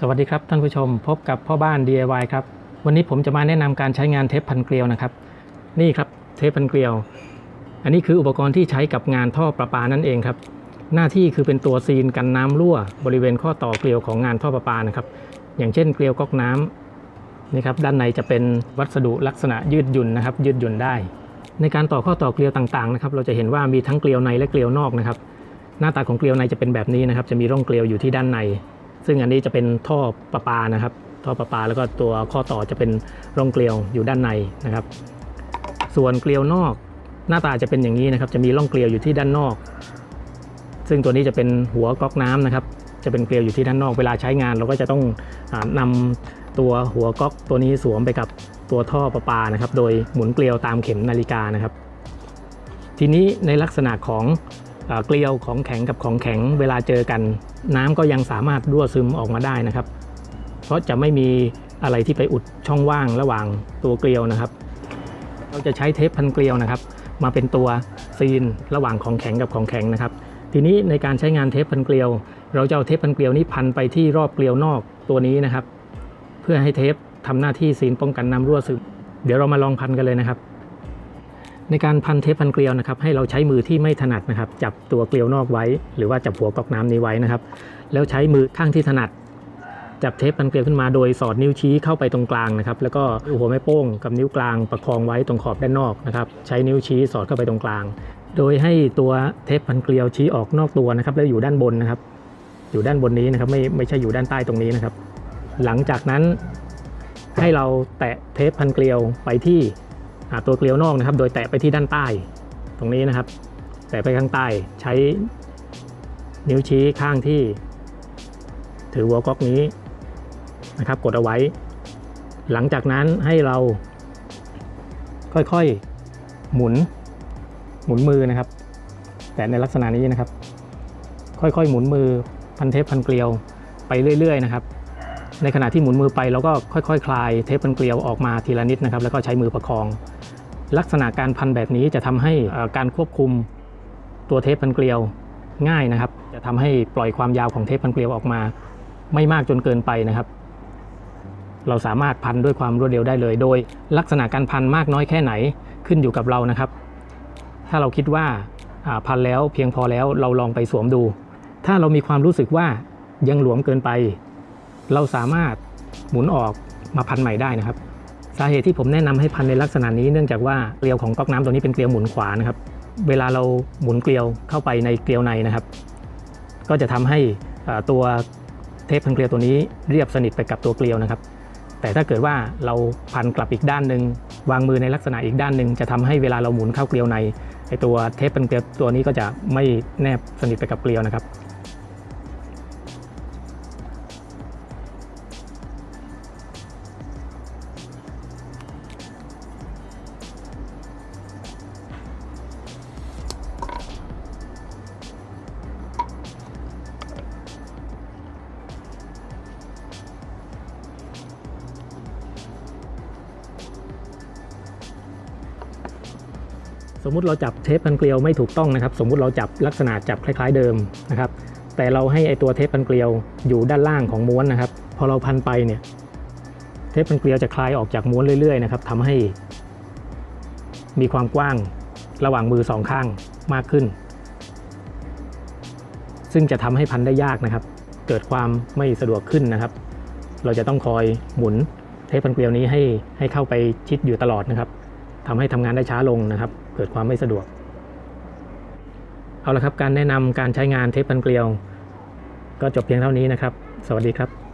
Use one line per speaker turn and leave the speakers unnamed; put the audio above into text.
สวัสดีครับท่านผู้ชมพบกับพ่อบ้าน DIY ครับ วันนี้ผมจะมาแนะนำการใช้งานเทปพันเกลียวนะครับ นี่ครับเทปพันเกลียว อันนี้คืออุปกรณ์ที่ใช้กับงานท่อประปานั่นเองครับ หน้าที่คือเป็นตัวซีนกันน้ำรั่ว บริเวณข้อต่อเกลียวของงานท่อประปานะครับ อย่างเช่นเกลียวก๊อกน้ำนี่ครับด้านในจะเป็นวัสดุลักษณะยืดหยุ่นนะครับ ยืดหยุ่นได้ ในการต่อข้อต่อเกลียวต่างๆนะครับเราจะเห็นว่ามีทั้งเกลียวในและเกลียวนอกนะครับ หน้าตาของเกลียวในจะเป็นแบบนี้นะครับ จะมีร่องเกลียวอยู่ที่ด้านใน ซึ่งอันนี้จะเป็นท่อประปานะครับ ท่อประปาแล้วก็ตัวข้อต่อจะเป็นร่องเกลียวอยู่ด้านในนะครับ ส่วนเกลียวนอกหน้าตาจะเป็นอย่างนี้นะครับ จะมีร่องเกลียวอยู่ที่ด้านนอก ซึ่งตัวนี้จะเป็นหัวก๊อกน้ำนะครับ จะเป็นเกลียวอยู่ที่ด้านนอกเวลาใช้งาน เราก็จะต้องอานำตัวหัวก๊อกตัวนี้สวมไปกับตัวท่อประปานะครับ โดยหมุนเกลียวตามเข็มนาฬิกานะครับ ทีนี้ในลักษณะของ เกลียวของแข็งกับของแข็งเวลาเจอกัน น้ำก็ยังสามารถรั่วซึมออกมาได้นะครับ เพราะจะไม่มีอะไรที่ไปอุดช่องว่างระหว่างตัวเกลียวนะครับ เราจะใช้เทปพันเกลียวนะครับ มาเป็นตัวซีนระหว่างของแข็งกับของแข็งนะครับ ทีนี้ในการใช้งานเทปพันเกลียว เราจะเอาเทปพันเกลียวนี้พันไปที่รอบเกลียวนอกตัวนี้นะครับ เพื่อให้เทปทำหน้าที่ซีนป้องกันน้ำรั่วซึมเดี๋ยวเรามาลองพันกันเลยนะครับ ในการพันเทปพันเกลียวนะครับให้เราใช้มือที่ไม่ถนัดนะครับ จับตัวเกลียวนอกไว้ หรือว่าจับหัวก๊อกน้ำนี้ไว้นะครับ แล้วใช้มือข้างที่ถนัด จับเทปพันเกลียวขึ้นมาโดยสอดนิ้วชี้เข้าไปตรงกลางนะครับแล้วก็หัวแม่โป้งกับนิ้วกลางประคองไว้ตรงขอบด้านนอกนะครับใช้นิ้วชี้สอดเข้าไปตรงกลาง โดยให้ตัวเทปพันเกลียวชี้ออกนอกตัวนะครับแล้วอยู่ด้านบนนะครับ อยู่ด้านบนนี้นะครับไม่ไม่ใช่อยู่ด้านใต้ตรงนี้นะครับ หลังจากนั้นให้เราแตะเทปพันเกลียวไปที่ ตัวเกลียวนอกนะครับ โดยแตะไปที่ด้านใต้ ตรงนี้นะครับ แตะไปข้างใต้ใช้นิ้วชี้ข้างที่ ถือหัวก๊อกนี้นะครับ กดเอาไว้ หลังจากนั้นให้เราค่อยๆหมุนหมุนมือนะครับ แต่ในลักษณะนี้นะครับ ค่อยๆ หมุนมือพันเทปพันเกลียวไปเรื่อย ๆ นะครับ ในขณะที่หมุนมือไปเราก็ค่อยๆคคลายเทปพันเกลียวออกมาทีละนิดนะครับแล้วก็ใช้มือประคอง ลักษณะการพันแบบนี้จะทำให้การควบคุมตัวเทปพันเกลียวง่ายนะครับ จะทำให้ปล่อยความยาวของเทปพันเกลียวออกมา ไม่มากจนเกินไปนะครับ เราสามารถพันด้วยความรวดเร็วได้เลย โดยลักษณะการพันมากน้อยแค่ไหนขึ้นอยู่กับเรานะครับ ถ้าเราคิดว่าอ่าพันแล้วเพียงพอแล้วเราลองไปสวมดู ถ้าเรามีความรู้สึกว่ายังหลวมเกินไป เราสามารถหมุนออกมาพันใหม่ได้นะครับ สาเหตุที่ผมแนะนำให้พันในลักษณะนี้เนื่องจากว่าเกลียวของก๊อกน้ำตัวนี้เป็นเกลียวหมุนขวานะครับ เวลาเราหมุนเกลียวเข้าไปในเกลียวในนะครับ ก็จะทำให้ตัวเทปพันเกลียวตัวนี้เรียบสนิทไปกับตัวเกลียวนะครับ แต่ถ้าเกิดว่าเราพันกลับอีกด้านหนึ่งวางมือในลักษณะอีกด้านหนึ่งจะทำให้เวลาเราหมุนเข้าเกลียวในไอตัวเทปพันเกลียวตัวนี้ก็จะไม่แนบสนิทไปกับเกลียวนะครับ สมมุติเราจับเทปพันเกลียวไม่ถูกต้องนะครับ สมมุติเราจับลักษณะจับคล้าย ๆเดิมนะครับ แต่เราให้ไอตัวเทปพันเกลียวอยู่ด้านล่างของม้วนนะครับ พอเราพันไปเนี่ยเทปพันเกลียวจะคลายออกจากม้วนเรื่อยๆนะครับทำให้มีความกว้างระหว่างมือสองข้างมากขึ้น ซึ่งจะทำให้พันได้ยากนะครับ เกิดความไม่สะดวกขึ้นนะครับ เราจะต้องคอยหมุนเทปพันเกลียวนี้ให้ให้เข้าไปชิดอยู่ตลอดนะครับทำให้ทำงานได้ช้าลงนะครับ เกิดความไม่สะดวก เอาละครับการแนะนำการใช้งานเทปพันเกลียว ก็จบเพียงเท่านี้นะครับ สวัสดีครับ